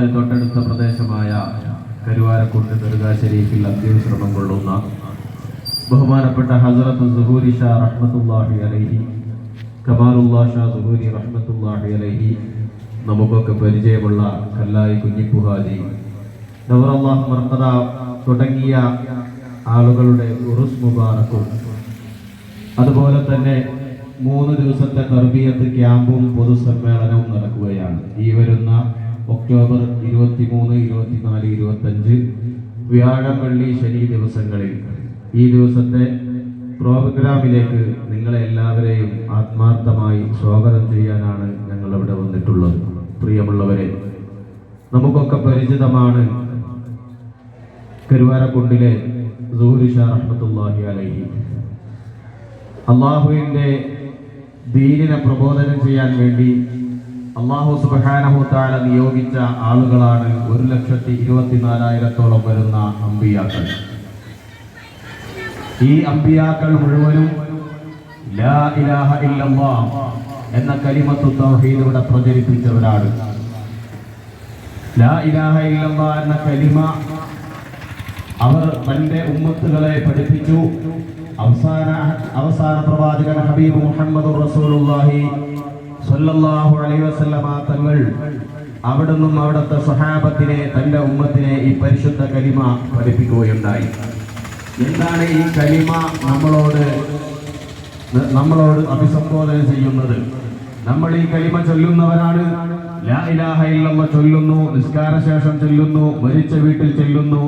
നമ്മുടെ തൊട്ടടുത്ത പ്രദേശമായ കരുവാരക്കുണ്ട് ദുർഗാശരീഫിൽ അന്ത്യവിശ്രമം കൊള്ളുന്ന ബഹുമാനപ്പെട്ട ഹസറത്ത് സുഹൂരി ഷാ റഹ്മത്തുല്ലാഹി അലൈഹി കമാലുല്ലാ ഷാ സുഹൂരി റഹ്മത്തുല്ലാഹി അലൈഹി നമുക്കൊക്കെ പരിചയമുള്ള കല്ലായി കുഞ്ഞിപ്പുഹാജി നവറല്ലാഹ് തുടങ്ങിയ ആളുകളുടെ ഉറുസ് മുബാറക്കും അതുപോലെ തന്നെ മൂന്ന് ദിവസത്തെ തർബിയത്ത് ക്യാമ്പും പൊതുസമ്മേളനവും നടക്കുകയാണ്. ഈ വരുന്ന ഒക്ടോബർ ഇരുപത്തി ഇരുപത്തിമൂന്ന് ഇരുപത്തിനാല് ഇരുപത്തഞ്ച് വ്യാഴം വെള്ളി ശനി ദിവസങ്ങളിൽ. ഈ ദിവസത്തെ പ്രോഗ്രാമിലേക്ക് നിങ്ങളെ എല്ലാവരെയും ആത്മാർത്ഥമായി സ്വാഗതം ചെയ്യാനാണ് ഞങ്ങൾ ഇവിടെ വന്നിട്ടുള്ളത്. പ്രിയമുള്ളവരെ നമുക്കൊക്കെ പരിചിതമാണ് കരുവാരക്കുണ്ടിലെ സൂരിഷ അലൈഹി. അള്ളാഹുവിന്റെ ദീനിനെ പ്രബോധനം ചെയ്യാൻ വേണ്ടി അള്ളാഹു സുബാനഹു താല നിയോഗിച്ച ആളുകളാണ് ഒരു ലക്ഷത്തി ഇരുപത്തിനാലായിരത്തോളം വരുന്ന അമ്പിയാക്കൾ. ഈ അമ്പിയാക്കൾ മുഴുവനും ലാ ഇലാഹ എന്ന കലിമത്തു തൗഹീദ് പ്രചരിപ്പിച്ചവരാണ്. ലാ ഇലാഹ ഇല്ലല്ലാഹ് എന്ന കലിമ അവർ തന്റെ ഉമ്മത്തുകളെ പഠിപ്പിച്ചു. അവസാന അവസാന പ്രവാചകൻ ഹബീബ് മുഹമ്മദ് റസൂലുള്ളാഹി സ്വല്ലല്ലാഹു അലൈഹി വസല്ലമ തങ്ങൾ അവിടുന്നും അവിടുത്തെ സഹാബത്തിനെ തന്റെ ഉമ്മത്തിനെ ഈ പരിശുദ്ധ കലിമ പഠിപ്പിക്കുകയുണ്ടായി. എന്താണ് ഈ കലിമ നമ്മളോട് നമ്മളോട് അഭിസംബോധന ചെയ്യുന്നത്? നമ്മൾ ഈ കലിമ ചൊല്ലുന്നവരാണ്. ലാ ഇലാഹ ഇല്ലല്ലാഹ് ചൊല്ലുന്നു നിസ്കാര ശേഷം ചൊല്ലുന്നു മരിച്ച വീട്ടിൽ ചൊല്ലുന്നു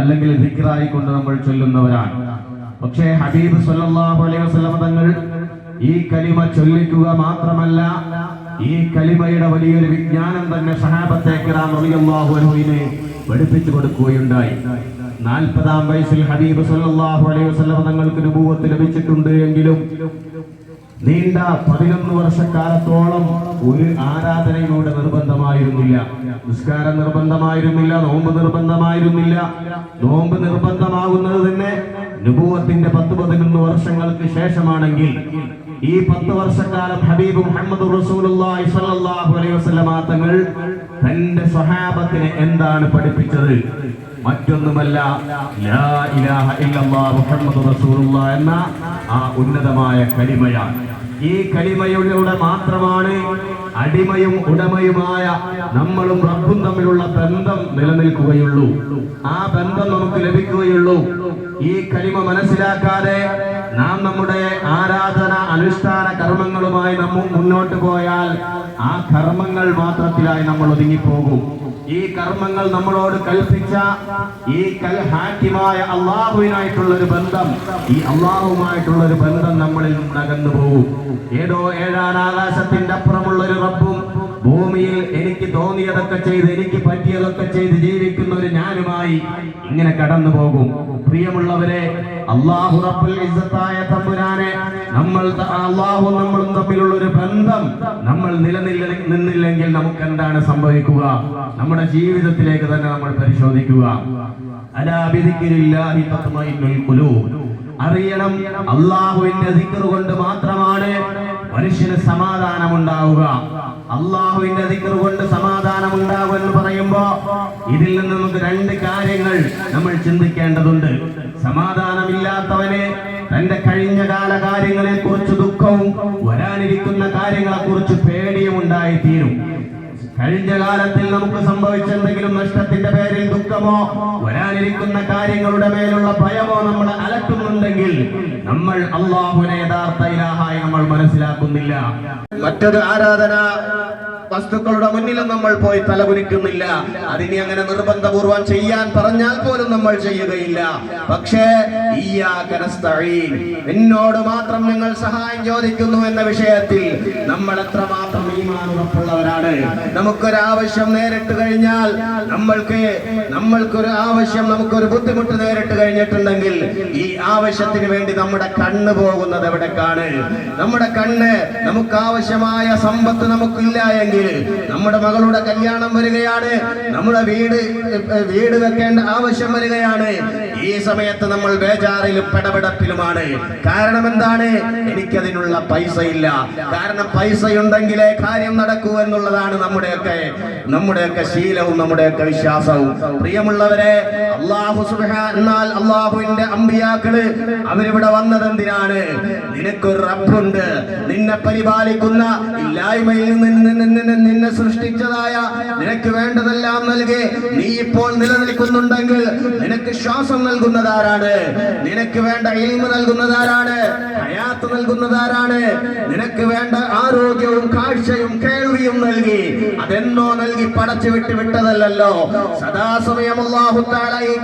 അല്ലെങ്കിൽ ദിക്റായി കൊണ്ട് നമ്മൾ ചൊല്ലുന്നവരാണ്. പക്ഷേ ഹബീബ് സല്ലല്ലാഹു അലൈഹി വസല്ലം തങ്ങൾ ഈ കലിമ ചൊല്ലിക്കുക മാത്രമല്ല ഈ കലിമയുടെ വലിയൊരു വിജ്ഞാനം തന്നെ സഹാബത്തെ പഠിപ്പിച്ചു കൊടുക്കുകയുണ്ടായി. നാൽപ്പതാം വയസ്സിൽ ഹബീബ് സല്ലല്ലാഹു അലൈഹി വസല്ലം തങ്ങൾക്ക് രൂപത്ത് ലഭിച്ചിട്ടുണ്ട് എങ്കിലും നീണ്ട പതിനൊന്ന് വർഷക്കാലത്തോളം ഒരു ആരാധനയിലൂടെ നിർബന്ധമായിരുന്നില്ല. നിസ്കാരം നിർബന്ധമായിരുന്നില്ല നോമ്പ് നിർബന്ധമായിരുന്നില്ല. നോമ്പ് നിർബന്ധമാകുന്നത് തന്നെ നുപൂവത്തിന്റെ പത്ത് പതിനൊന്ന് വർഷങ്ങൾക്ക് ശേഷമാണെങ്കിൽ ഈ പത്ത് വർഷക്കാലം ഹബീബ് മുഹമ്മദ് റസൂലുള്ളാഹി സ്വല്ലല്ലാഹു അലൈഹി വസല്ലമ തങ്ങൾ തന്റെ സ്വഹാബത്തിനെ എന്താണ് പഠിപ്പിച്ചത്? മറ്റൊന്നുമല്ല ലാ ഇലാഹ ഇല്ലല്ലാഹ് മുഹമ്മദ് എന്ന ആ ഉന്നതമായ കലിമയാണ്. ഈ കലിമയിലൂടെ മാത്രമാണ് അടിമയും ഉടമയുമായ നമ്മളും റബ്ബും തമ്മിലുള്ള ബന്ധം നിലനിൽക്കുകയുള്ളൂ. ആ ബന്ധം നമുക്ക് ലഭിക്കുകയുള്ളൂ. ഈ കലിമ മനസ്സിലാക്കാതെ നാം നമ്മുടെ ആരാധന അനുഷ്ഠാന കർമ്മങ്ങളുമായി നമ്മൾ മുന്നോട്ട് പോയാൽ ആ കർമ്മങ്ങൾ മാത്രത്തിലായി നമ്മൾ ഒതുങ്ങിപ്പോകും. ഈ കർമ്മങ്ങൾ നമ്മളോട് കൽപ്പിച്ച ഈ കൽ ഹാക്കിമായ അള്ളാഹുവിനായിട്ടുള്ള ഒരു ബന്ധം ഈ അള്ളാഹുമായിട്ടുള്ള ഒരു ബന്ധം നമ്മളിൽ നിന്ന് അകന്നു പോകും. ഏതോ ഏഴാൻ ആകാശത്തിന്റെ അപ്പുറമുള്ള ഒരു റബ്ബും ഭൂമിയിൽ എനിക്ക് തോന്നിയതൊക്കെ ചെയ്ത് എനിക്ക് പറ്റിയതൊക്കെ ചെയ്ത് ജീവിക്കുന്ന ഒരു ഞാനുമായി ഇങ്ങനെ കടന്നു പോകും. പ്രിയമുള്ളവരെ അള്ളാഹു റബ്ബുൽ ഇസ്സത്തായ തമ്പുരാനെ നമ്മൾ അള്ളാഹു നമ്മളും തമ്മിലുള്ള ഒരു ബന്ധം നമ്മൾ നിലനില്ല നിന്നില്ലെങ്കിൽ നമുക്ക് എന്താണ് സംഭവിക്കുക? നമ്മുടെ ജീവിതത്തിലേക്ക് തന്നെ നമ്മൾ പരിശോധിക്കുക. ഖുലൂബ്. അറിയണം അള്ളാഹുവിന്റെ കൊണ്ട് മാത്രമാണ് മനുഷ്യന് സമാധാനം ഉണ്ടാവുക അള്ളാഹുവിന്റെ ദിക്ർ കൊണ്ട് സമാധാനം ഉണ്ടാകും എന്ന് പറയുമ്പോ ഇതിൽ നിന്ന് നമുക്ക് രണ്ട് കാര്യങ്ങൾ നമ്മൾ ചിന്തിക്കേണ്ടതുണ്ട്. സമാധാനമില്ലാത്തവനെ തന്റെ കഴിഞ്ഞ കാല കാര്യങ്ങളെ കുറിച്ച് ദുഃഖവും വരാനിരിക്കുന്ന കാര്യങ്ങളെ കുറിച്ച് പേടിയും ഉണ്ടായി തീരും കഴിഞ്ഞ കാലത്തിൽ നമുക്ക് സംഭവിച്ച എന്തെങ്കിലും നഷ്ടത്തിന്റെ പേരിൽ ദുഃഖമോ വരാനിരിക്കുന്ന കാര്യങ്ങളുടെ മേലുള്ള ഭയമോ നമ്മൾ അലട്ടുന്നുണ്ടെങ്കിൽ നമ്മൾ അള്ളാഹുനെ യഥാർത്ഥ ഇലാഹായി നമ്മൾ മനസ്സിലാക്കുന്നില്ല. മറ്റൊരു ആരാധന വസ്തുക്കളുടെ മുന്നിലും നമ്മൾ പോയി തലകുനിക്കുന്നില്ല. അതിനെ അങ്ങനെ നിർബന്ധപൂർവം ചെയ്യാൻ പറഞ്ഞാൽ പോലും നമ്മൾ ചെയ്യുകയില്ല. പക്ഷേ നിന്നോട് മാത്രം നിങ്ങൾ സഹായം ചോദിക്കുന്നു എന്ന വിഷയത്തിൽ നമ്മൾ എത്ര മാത്രം ഉറപ്പുള്ളവരാണ് നമുക്കൊരു ആവശ്യം നേരിട്ട് കഴിഞ്ഞാൽ നമ്മൾക്ക് നമ്മൾക്കൊരു ആവശ്യം നമുക്കൊരു ബുദ്ധിമുട്ട് നേരിട്ട് കഴിഞ്ഞിട്ടുണ്ടെങ്കിൽ ഈ ആവശ്യത്തിന് വേണ്ടി നമ്മുടെ കണ്ണ് പോകുന്നത് എവിടേക്കാണ്? നമ്മുടെ കണ്ണ് നമുക്ക് ആവശ്യമായ സമ്പത്ത് നമുക്കില്ല എങ്കിൽ നമ്മുടെ മകളുടെ കല്യാണം വരികയാണ് നമ്മുടെ വീട് വീട് വെക്കേണ്ട ആവശ്യം വരികയാണ്. ഈ സമയത്ത് നമ്മൾ ബേജാറിലും പെടപെടപ്പിലുമാണ്. കാരണം എന്താണ് എനിക്കതിനുള്ള പൈസ ഇല്ല കാരണം പൈസ ഉണ്ടെങ്കിലേ കാര്യം നടക്കൂ എന്നുള്ളതാണ് നമ്മുടെയൊക്കെ നമ്മുടെയൊക്കെ ശീലവും നമ്മുടെയൊക്കെ വിശ്വാസവും. പ്രിയമുള്ളവരെ അള്ളാഹു എന്നാൽ അള്ളാഹുവിന്റെ അമ്പിയാക്കൾ അവരിവിടെ വന്നത് എന്തിനാണ് നിനക്കൊരു റബ്ബുണ്ട്. നിന്നെ പരിപാലിക്കുന്ന ഇല്ലായ്മയിൽ നിന്നെ- നിന്നെ സൃഷ്ടിച്ചതായ നിനക്ക് വേണ്ടതെല്ലാം നൽകി നീ ഇപ്പോൾ നിലനിൽക്കുന്നുണ്ടെങ്കിൽ നിനക്ക് ശ്വാസം നൽകുന്നതാരാണ്? നിനക്ക് വേണ്ട ഇൽമ നൽകുന്നതാരാണ്? ഹയാത്ത് നൽകുന്നതാരാണ്? നിനക്ക് വേണ്ട ആരോഗ്യവും കാഴ്ചയും കേൾവിയും നൽകി. അതെന്നോ നൽകി പടച്ചു വിട്ട് വിട്ടതല്ലോ സദാസമയം അള്ളാഹു താല ഈ